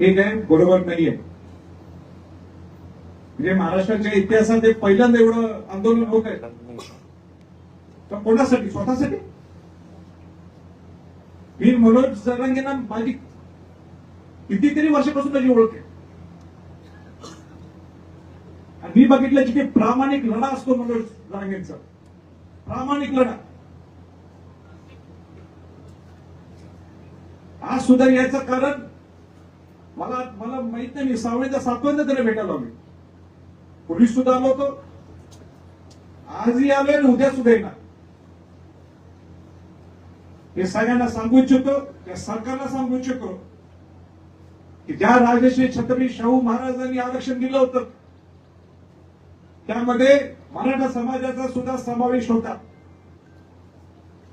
हे काय बरोबर नाहीये. म्हणजे महाराष्ट्राच्या इतिहासात एक पहिल्यांदा एवढं आंदोलन होत आहे. तर कोणासाठी? स्वतःसाठी? मी मनोज सरांगेना माझी कितीतरी वर्षापासून माझी ओळख आहे. आणि मी बघितलं की प्रामाणिक लढा असतो मनोज जरांगेंचा. प्रामाणिक लढा. आज सुद्धा याचं कारण मला मला माहीत नाही मी सावळीच्या सातव्यांदा त्याला भेटायला मी पोलीस सुद्धा आलो होतो. आजही आलोय आणि उद्या सुद्धा येणार. हे सगळ्यांना सांगू इच्छितो या सरकारला सांगू इच्छितो की ज्या राजश्री छत्रपती शाहू महाराजांनी आरक्षण दिलं होतं त्यामध्ये मराठा समाजाचा सुद्धा समावेश होता.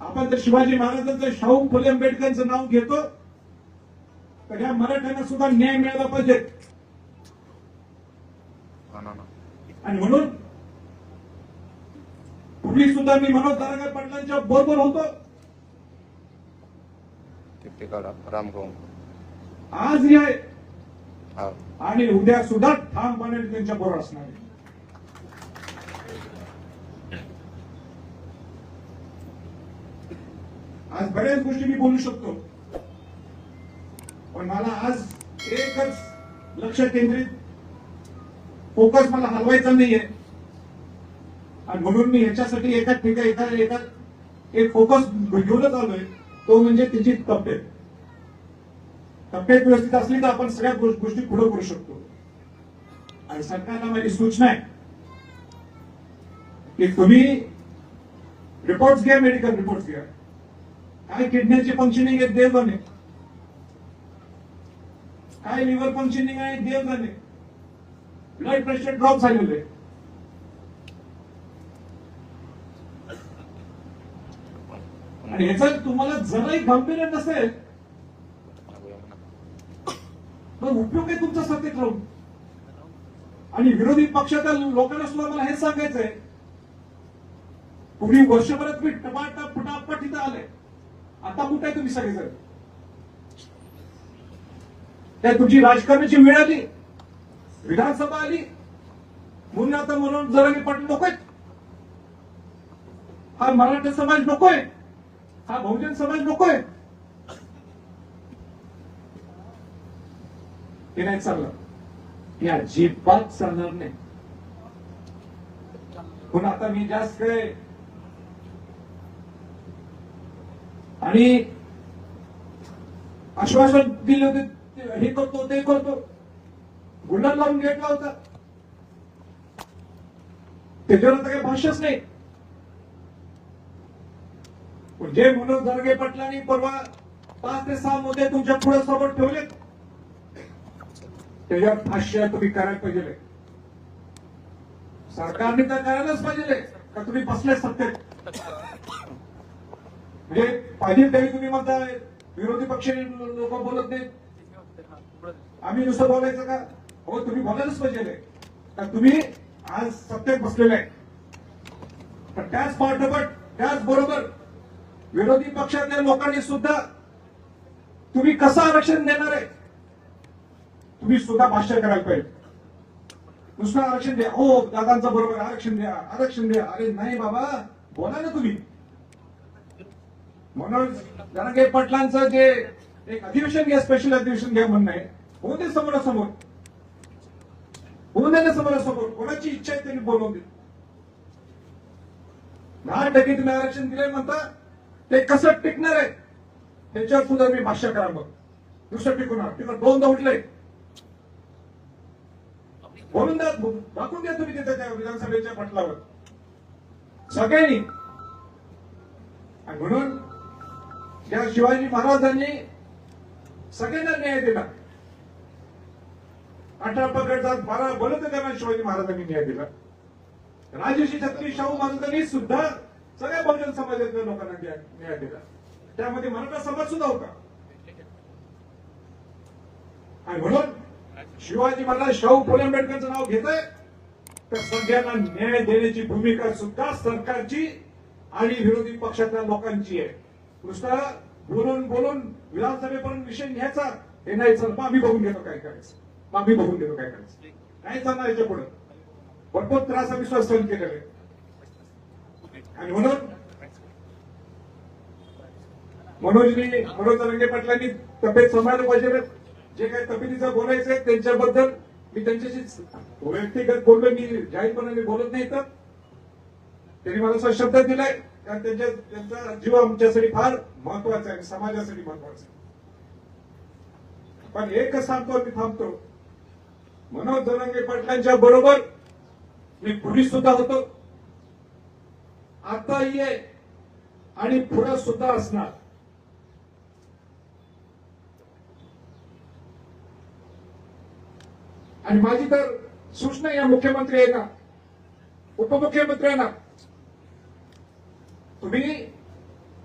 आपण तर शिवाजी महाराजांचं शाहू फुले आंबेडकरांचं नाव घेतो तर या मराठ्यांना सुद्धा न्याय मिळाला पाहिजे. आणि म्हणून पूर्वी सुद्धा मी मनोज दारागार पाटलांच्या बरोबर होतो. आहे. हा. आणि उद्या सुद्धा ठामपणे त्यांच्या बरोबर असणार आहे. आज बऱ्याच गोष्टी मी बोलू शकतो. पण मला आज एकच लक्ष केंद्रित फोकस मला हलवायचा नाहीये. आणि म्हणून मी याच्यासाठी एका ठिकाणी एका एका एक फोकस घेऊनच आलोय. तो म्हणजे तिची तब्येत. तब्येत व्यवस्थित असली तर आपण सगळ्या गोष्टी पुढे करू शकतो. आणि सरकारला माझी सूचना आहे की तुम्ही रिपोर्ट घ्या मेडिकल रिपोर्ट घ्या. काय किडनीचे फंक्शनिंग आहे देव बने. काय लिव्हर फंक्शनिंग आहे देव झाले ब्लड प्रेशर ड्रॉप झालेले आणि ह्याचा तुम्हाला जराही गांभीर्य नसेल तर उपयोग आहे तुमचा सत्तेत राहून. आणि विरोधी पक्षाच्या लोकांना सुद्धा मला हेच सांगायचंय. पूर्वी वर्षभरात मी टपाटप फटाफट इथं आले. आता कुठे आहे तुम्ही सगळेजण? त्या तुमची राजकारणाची वेळ आली. विधानसभा आली. म्हणून आता म्हणून जरांगे पाटील नकोय. हा मराठा समाज नकोय. हा बहुजन समाज नकोय. हे नाही चाललं या अजिबात चालणार नाही. पण आता मी जास्त काय आणि आश्वासन दिले होते हे करतो ते करतो. गुन्हा लावून घेतला होता. त्याच्यावर आता काही भाष्यच नाही. पण जे मुलं जरगे पटलांनी परवा पाच ते सहा मुद्दे तुमच्यापुढे सोबत ठेवलेत त्याच्यावर भाष्य तुम्ही करायला पाहिजे. सरकारने तर करायलाच पाहिजे का तुम्ही बसले सत्तेत? म्हणजे पाहिजे तरी तुम्ही म्हणता विरोधी पक्ष लोक बोलत नाहीत. आम्ही नुसतं बोलायचं का? हो तुम्ही बोलायलाच पाहिजे का तुम्ही आज सत्तेत बसलेले आहे पण त्याच पाठोपाठ त्याच बरोबर विरोधी पक्षातल्या लोकांनी सुद्धा तुम्ही कसं आरक्षण देणार आहे तुम्ही सुद्धा भाष्य करायला पाहिजे. नुसतं आरक्षण द्या. हो दादांचं बरोबर आरक्षण द्या आरक्षण द्या. अरे नाही बाबा बोला ना तुम्ही. म्हणून जरा काही पटलांचं जे एक अधिवेशन घ्या स्पेशल अधिवेशन घ्या म्हणणं आहे. होऊ दे समोरासमोर. होऊन दे ना समोरासमोर. कोणाची इच्छा आहे त्यांनी बोलवून दे. दहा टक्के तुम्ही आरक्षण दिले म्हणता ते कसं टिकणार आहे? त्याच्यावर सुद्धा मी भाष्य करा मग. दुसरं टिकवणार तिकडं दोनदा उठले बोलून द्या दाखवून द्या तुम्ही तिथे त्या विधानसभेच्या पटलावर. सगळ्यांनी. म्हणून या शिवाजी महाराजांनी सगळ्यांना न्याय दिला. अठरा पकडतात मला बोलत त्यांना शिवाजी महाराजांनी न्याय दिला. राजर्षी छत्री शाहू महाराजांनी सुद्धा सगळ्या बहुजन समाजातल्या लोकांना न्याय दिला. त्यामध्ये मराठा समाज सुद्धा होता. आणि म्हणून शिवाजी महाराज शाहू फुले आंबेडकरचं नाव घेत आहे तर सगळ्यांना न्याय देण्याची भूमिका सुद्धा सरकारची आणि विरोधी पक्षातल्या लोकांची आहे. नुसतं बोलून बोलून विधानसभेपर्यंत विषय न्यायचा. हे नाही चालत मग आम्ही बघून घेतो काय करायचं. मग आम्ही बघून घेतो काय करायचं. नाही चालणार याच्यापुढे. भरपूर त्रास आम्ही सहन केलेला आहे. आणि म्हणून मनोजनी मनोज रंगे पाटलांनी तब्येत सांभाळलं पाहिजे जे काही तब्येतीचं बोलायचं आहे त्यांच्याबद्दल मी त्यांच्याशी व्यक्तिगत बोललो मी जाहीरपणाने बोलत नाही तर. त्यांनी मला असा शब्द दिलाय कारण त्यांच्या त्यांचा जीव आमच्यासाठी फार महत्त्वाचा आहे समाजासाठी महत्त्वाचा आहे. पण एकच सांगतो मी थांबतो. मनोज धनंगे पाटलांच्या बरोबर मी पोलीस सुद्धा होतो. आताही आहे आणि पुढे सुद्धा असणार. आणि माझी तर सूचना या मुख्यमंत्री आहे ना उपमुख्यमंत्र्यांना तुम्ही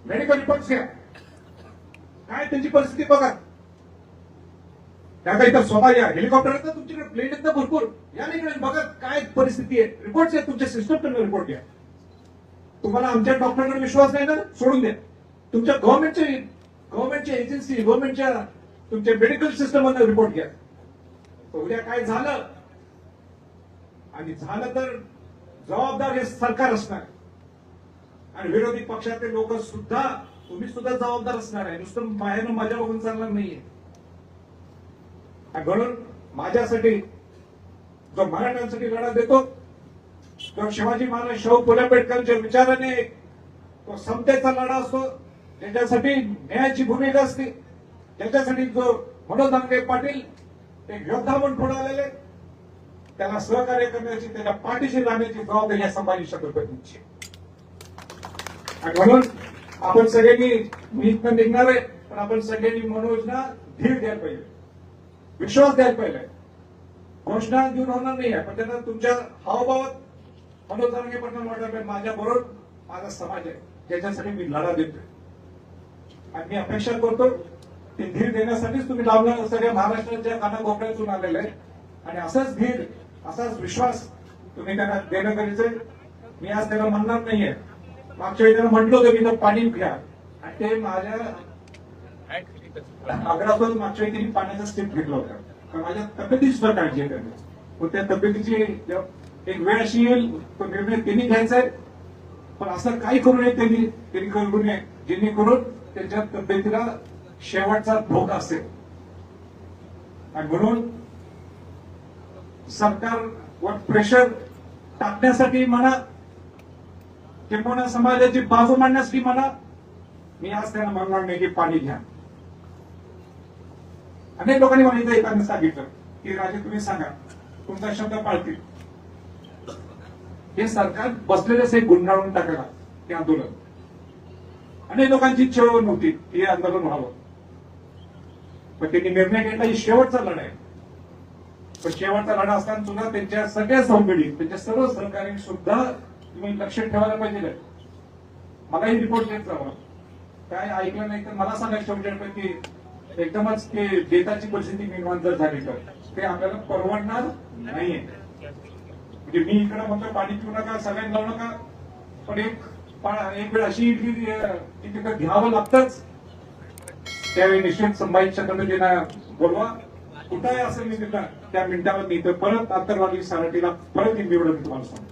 मेडिकल रिपोर्ट घ्या. काय त्यांची परिस्थिती बघा. त्या काही स्वतः या हेलिकॉप्टर आहेत ना तुमच्याकडे प्लेन आहेत ना भरपूर. या नाही बघा काय परिस्थिती आहे. रिपोर्ट आहेत तुमच्या सिस्टमकडे रिपोर्ट घ्या. तुम्हाला आमच्या डॉक्टरांकडे विश्वास नाही ना सोडून द्या. तुमच्या गव्हर्नमेंटच्या गव्हर्नमेंटच्या एजन्सी गव्हर्नमेंटच्या तुमच्या मेडिकल सिस्टम रिपोर्ट घ्या. उद्या काय झालं? आणि झालं तर जबाबदार हे सरकार असणार. आणि विरोधी पक्षातले लोक सुद्धा तुम्ही सुद्धा जबाबदार असणार आहे. नुसतं बाहेरनं मजा बघून चालणार नाहीये. म्हणून माझ्यासाठी जो मराठ्यांसाठी लढा देतो जो शिवाजी महाराज शाहू फुले आंबेडकरांच्या विचाराने तो समतेचा लढा असतो त्याच्यासाठी न्यायाची भूमिका असते. त्याच्यासाठी जो मनोज दांगे पाटील ते योद्धा म्हणून पुढे आलेले त्याला सहकार्य करण्याची त्याच्या पाठीशी राहण्याची जबाबदारी या संभाजी छत्रपतींची आणि म्हणून आपण सगळ्यांनी मी इथं निघणार आहे पण आपण सगळ्यांनी मनोजना धीर द्यायला पाहिजे. विश्वास द्यायला पाहिजे. घोषणा देऊन होणार नाही आहे पण त्यांना तुमच्या हावभावात मनोज दांगे पाटील माझ्या बरोबर माझा समाज आहे त्याच्यासाठी मी लढा देतोय. आणि मी अपेक्षा करतो ते धीर देण्यासाठीच तुम्ही लावणार सगळ्या महाराष्ट्राच्या कानाकोपऱ्यातून आलेलं आहे आणि असाच धीर असाच विश्वास तुम्ही त्यांना देणं गरजेचं मी आज त्याला म्हणणार नाहीये. मागच्या वेळी त्यांना म्हटलं होतं मी तर पाणी घ्या आणि ते माझ्या आग्रातून मागच्या वेळी त्यांनी पाण्याचा स्टेप घेतला होता. कारण माझ्या तब्येतीची सुद्धा काळजी आहे त्यांनी मग त्या तब्येतीची एक वेळ अशी येईल तो निर्णय त्यांनी घ्यायचा आहे. पण असं काही करू नये त्यांनी त्यांनी करू नये. जेणेकरून त्यांच्या तब्येतीला शेवटचा धोका असेल. आणि म्हणून सरकारवर प्रेशर टाकण्यासाठी म्हणा किंवा समाजाची बाजू मांडण्यासाठी मला मी आज त्यांना म्हणणार नाही की पाणी घ्या. अनेक लोकांनी मला इथं एकाने सांगितलं. की राजे तुम्ही सांगा तुमचा शब्द पाळतील. हे सरकार बसलेलेच हे गुंडाळून टाकायला ते आंदोलन. अनेक लोकांची चळवण नव्हती हे आंदोलन व्हावं. पण त्यांनी निर्णय घेतला ही शेवटचा लढा आहे. पण शेवटचा लढा असताना सुद्धा त्यांच्या सगळ्या सहकारी त्यांच्या सर्व सहकारी सुद्धा तुम्ही लक्ष ठेवायला पाहिजे मलाही रिपोर्ट देत जावा काय ऐकलं नाही तर मला सांगायचं शेवटी की एकदमच ते देताची परिस्थिती निर्माण जर झाली तर. ते आपल्याला परवडणार नाहीये. म्हणजे मी इकडे म्हणतो पाणी पिऊ नका सगळ्यांना लावू नका. पण एक एक वेळ अशी येईल की तिथं घ्यावं लागतंच. त्यावेळी निश्चित संभाजी छत्रपतींना बोलवा. कुठंही असेल मी तिथं? त्या मिनिटावर मी परत आंतरवादी सारटीला परत निवडून तुम्हाला सांगतो.